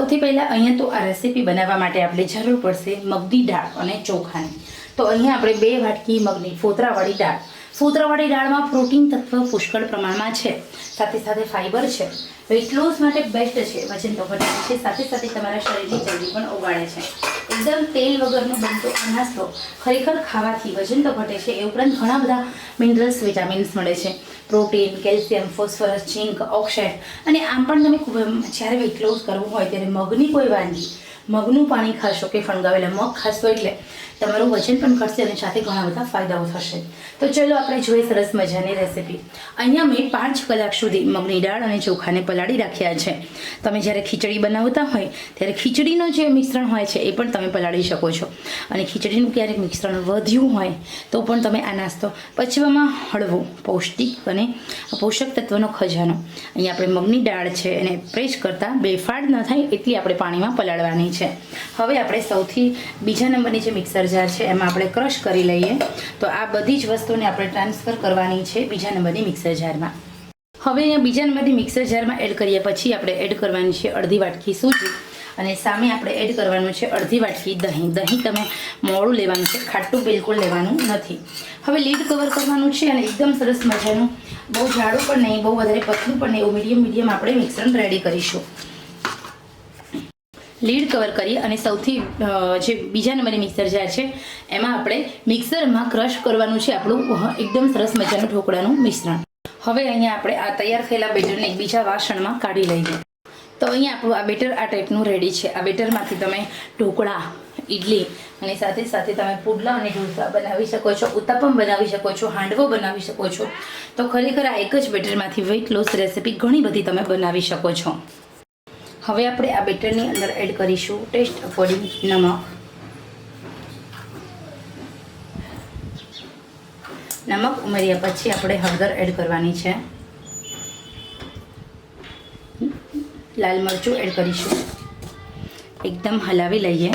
સૌથી પહેલાં અહીંયા તો આ રેસીપી બનાવવા માટે આપણે જરૂર પડશે મગની દાળ અને ચોખાની. તો અહીંયા આપણે બે વાટકી મગની, ફોતરાવાળી દાળ. ફોતરાવાળી દાળમાં પ્રોટીન તત્વ પુષ્કળ પ્રમાણમાં છે. સાથે સાથે ફાઇબર છે. વેઇટ માટે બેસ્ટ છે. વજન તો ઘટાડે છે. સાથે સાથે તમારા શરીરની ચરબી પણ ઓગાળે છે. એકદમ તેલ વગરનો બનતો આ ખરેખર ખાવાથી વજન તો ઘટે છે. એ ઉપરાંત ઘણા બધા મિનરલ્સ વિટામિન્સ મળે છે. Protein, calcium, phosphorus, zinc oxide અને આમ પણ તમે ખૂબ જ્યારે વેઇટ લોસ કરવું હોય ત્યારે મગની કોઈ વાનગી મગનું પાણી ખાશો કે ફણગાવેલા મગ ખાશો એટલે તમારું વજન પણ ઘટશે અને સાથે ઘણા બધા ફાયદાઓ થશે. તો ચલો આપણે જોઈએ સરસ મજાની રેસીપી અહીંયા મેં પાંચ કલાક સુધી મગની દાળ અને ચોખાને પલાળી રાખ્યા છે. તમે જ્યારે ખીચડી બનાવતા હોય, ત્યારે ખીચડીનો જે મિશ્રણ હોય છે, એ પણ તમે પલાળી શકો છો. અને ખીચડીનું ક્યારેક મિશ્રણ વધ્યું હોય, તો પણ તમે આ નાસ્તો પચવામાં હળવો, પૌષ્ટિક અને પોષક તત્વનો ખજાનો. અહીંયા આપણે મગની દાળ છે, એને પ્રેસ કરતાં બેફાડ ન થાય, એટલી આપણે પાણીમાં પલાળવાની છે. હવે આપણે સૌથી બીજા નંબરની જે મિક્સર જાર છે, એમાં આપણે ક્રશ કરી લઈએ. તો આ બધી જ વસ્તુને આપણે ટ્રાન્સફર કરવાની છે બીજા નંબરની મિક્સર જારમાં હવે અહીંયા બીજા નંબરની મિક્સર જારમાં એડ કર્યા પછી આપણે એડ કરવાની છે અડધી વાટકી સૂજી. અને સામે આપણે એડ કરવાનું છે અડધી વાટકી દહીં. દહીં તમે મોડું લેવાનું છે, ખાટું બિલકુલ લેવાનું નથી. હવે લીડ કવર કરવાનું છે અને એકદમ સરસ મજાનું બહુ જાડું પણ નહીં, બહુ વધારે પતલું પણ નહીં, એવું મીડિયમ મીડિયમ આપણે મિશ્રણ રેડી કરીશું. લીડ કવર કરી અને સૌથી જે બીજા નંબરની મિક્સર જાર છે, એમાં આપણે મિક્સરમાં ક્રશ કરવાનું છે આપણું એકદમ સરસ મજાનું ઢોકળાનું મિશ્રણ. હવે અહીંયા આપણે આ તૈયાર થયેલા બેટરને એક બીજા વાસણમાં કાઢી લઈએ. તો અહીંયા આપણું આ બેટર આ ટાઈપનું રેડી છે. આ બેટરમાંથી તમે ઢોકળા ઇડલી અને સાથે સાથે તમે પુડલા અને ઢોસા બનાવી શકો છો, ઉત્તપમ બનાવી શકો છો, હાંડવો બનાવી શકો છો. તો ખરેખર આ એક જ બેટરમાંથી વેઇટ લોસ રેસીપી ઘણી બધી તમે બનાવી શકો છો. હવે આપણે આ બેટરની અંદર એડ કરીશું. ટેસ્ટ અકોર્ડિંગ નમક. નમક ઉમેર્યા પછી આપણે હળદર એડ કરવાની છે. લાલ મરચું એડ કરીશું. એકદમ હલાવી લઈએ.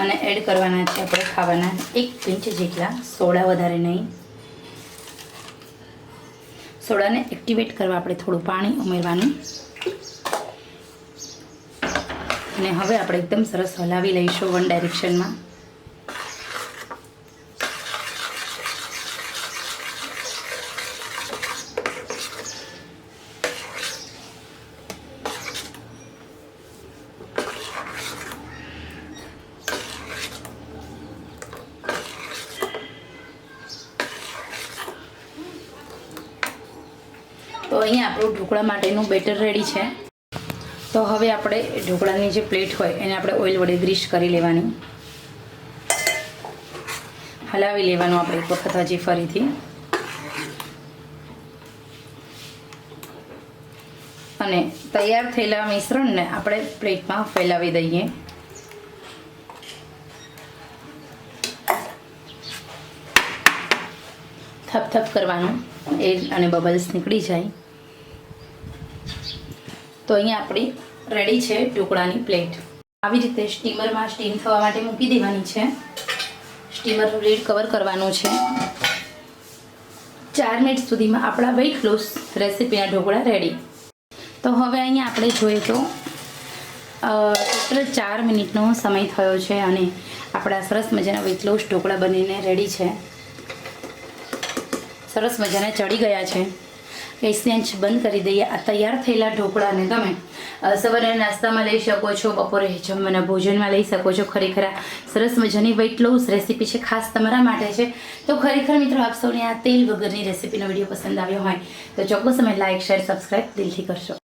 અને એડ કરવાના છે આપણે ખાવાના એક પિંચ જેટલા. સોડા વધારે નહીં. સોડાને એક્ટિવેટ કરવા આપણે થોડું પાણી ઉમેરવાનું. અને હવે આપણે એકદમ સરસ હલાવી લઈશું વન ડાયરેક્શનમાં તો અહીંયા આપણું ઢોકળા માટેનું બેટર રેડી છે. તો હવે આપણે ઢોકળાની જે પ્લેટ હોય એને આપણે ઓઇલ વડે ગ્રીસ કરી લેવાની. હલાવી લેવાનું આપણે એક વખત હજી ફરીથી. અને તૈયાર થયેલા મિશ્રણને આપણે પ્લેટમાં ફેલાવી દઈએ. થપ થપ કરવાનું. એ અને બબલ્સ નીકળી જાય. તો અહીંયા આપણી રેડી છે ઢોકળાની પ્લેટ આવી રીતે સ્ટીમરમાં સ્ટીમ થવા માટે મૂકી દેવાની છે. સ્ટીમરનું લીડ કવર કરવાનું છે. ચાર મિનિટ સુધીમાં આપણા વેઇટ લોસ રેસીપીના ઢોકળા રેડી તો હવે અહીંયા આપણે જોઈએ તો ટોટલ ચાર મિનિટનો સમય થયો છે અને આપણા સરસ મજાના વેઇટ લોસ ઢોકળા બનીને રેડી છે. સરસ મજાના ચડી ગયા છે. ગેસની બંધ કરી દઈએ. આ તૈયાર થયેલા ઢોકળાને તમે સવારે નાસ્તામાં લઈ શકો છો, બપોરે જમવાના ભોજનમાં લઈ શકો છો. ખરેખર સરસ મજાની વેઇટ લોસ રેસીપી છે, ખાસ તમારા માટે છે. તો ખરેખર મિત્રો, આપ સૌને આ તેલ વગરની રેસીપીનો વીડિયો પસંદ આવ્યો હોય, તો ચોક્કસ તમે લાઇક શેર સબસ્ક્રાઈબ દિલથી કરશો.